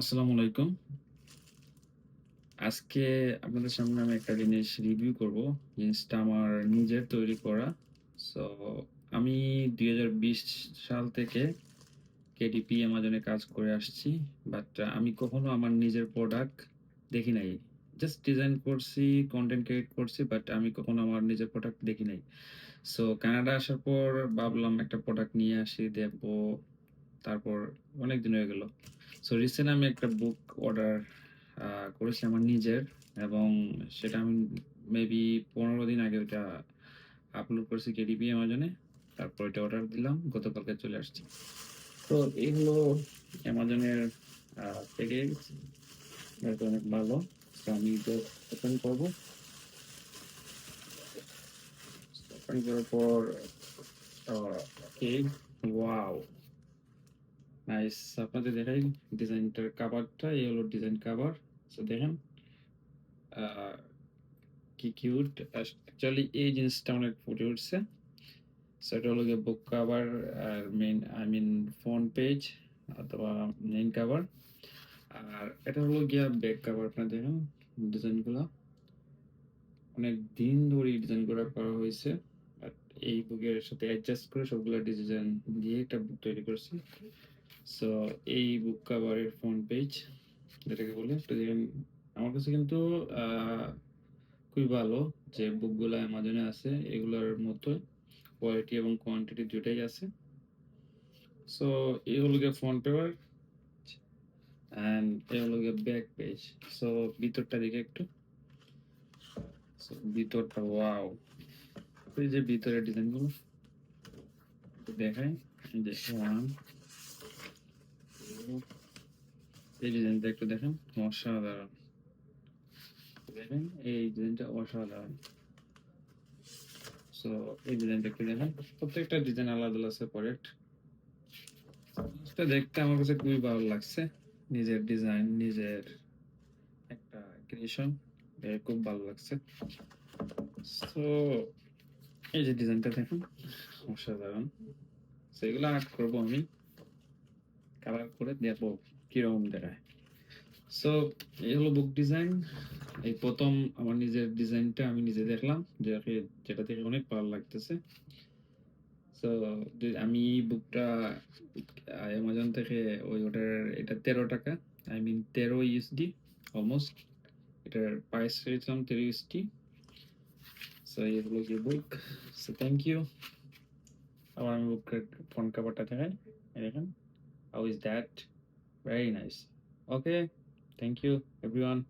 আসসালামু আলাইকুম। আজকে আপনাদের সামনে আমি একটা জিনিস রিভিউ করব। জিনিসটা আমার নিজের তৈরি করা। সো আমি ২০২০ সাল থেকে কেডিপি Amazon-এ কাজ করে আসছি। বাট আমি কখনো আমার নিজের প্রোডাক্ট দেখি নাই। জাস্ট ডিজাইন করছি, কন্টেন্ট ক্রিয়েট করছি বাট আমি কখনো আমার নিজের প্রোডাক্ট দেখি নাই। সো কানাডা আসার পর ভাবলাম একটা প্রোডাক্ট নিয়ে আসি, দেখব। তারপর অনেক দিন হয়ে গেল। সো রিসেন্ট আমি একটা বুক অর্ডার করেছি আমার নিজের এবং সেটা আমি মেবি ১৫ দিন আগে ওইটা আপলোড করেছি KDP Amazon-এ। তারপর ওইটা অর্ডার দিলাম। গতকালকে চলে আসছে। তো এই হলো Amazon-এর প্যাকেজ। এটা অনেক ভালো। সো আমি ওপেন করব ওপেন করার পর আ ওয়াও! নাইস। আপনাদের দেখাই ডিজাইনটার কভারটা। এই হলো ডিজাইন কভার। সো দেখেন। কি কিউট। অ্যাকচুয়ালি এই জিনিসটা অনেক ফুটে উঠছে। সো এটা হলো book cover R main I mean front page অথবা মেইন কভার। আর এটা হলো গিয়া ব্যাক কভার আপনারা দেখেন ডিজাইনগুলা। অনেক দিন ধরে এই ডিজাইনগুলা করা হইছে। বাট এই বুকের সাথে অ্যাডজাস্ট করে সবগুলা ডিজাইন দিয়ে একটা বুক তৈরি করছি। সো এই বুক কভারের ফ্রন্ট পেজ যেটাকে বলে আমার কাছে কিন্তু খুবই ভালো যে বুকগুলা Amazon-এ আছে, এগুলার মতোই কোয়ালিটি এবং কোয়ান্টিটি দুটাই আছে। সো এই হলো গিয়ে ফ্রন্ট পেপার অ্যান্ড এই হলো গিয়ে ব্যাক পেজ। সো ভিতরটা দেখি একটু। ভিতরটা ওয়াও! এই যে ভিতরের ডিজাইনগুলো দেখাই। যে 1 2 এই ডিজাইনটা একটু দেখেন। অসাধারণ। দেখেন এই ডিজাইনটা অসাধারণ। সো এই ডিজাইনটা একটু দেখেন। প্রত্যেকটা ডিজাইন আলাদা, আলাদা সেপারেট। জিনিসটা দেখতে আমার কাছে খুবই ভালো লাগছে। নিজের ডিজাইন, নিজের একটা ক্রিয়েশন খুব ভালো লাগছে। সো এই যে ডিজাইনটা দেখেন অসাধারণ। সো এগুলা আর্ট করব আমি। কালার করে দেখব কীরকম দেখায়। সো এই হলো বুক ডিজাইন। এই প্রথম আমার নিজের ডিজাইনটা আমি নিজে দেখলাম। যাকে যেটা দেখে অনেক ভালো লাগতেছে। সো আমি বুকটা অ্যামাজন থেকে ওই ওটার, এটা ৳১৩ আই মিন ১৩ USD অলমোস্ট। এটার প্রাইস রেখেছিলাম ১৩ USD। সো এই হলো গিয়ে বুক। So thank you. আবার আমি বুকের ফোন কাভারটা দেখাই। দেখেন। how is that? Very nice. Okay. Thank you everyone.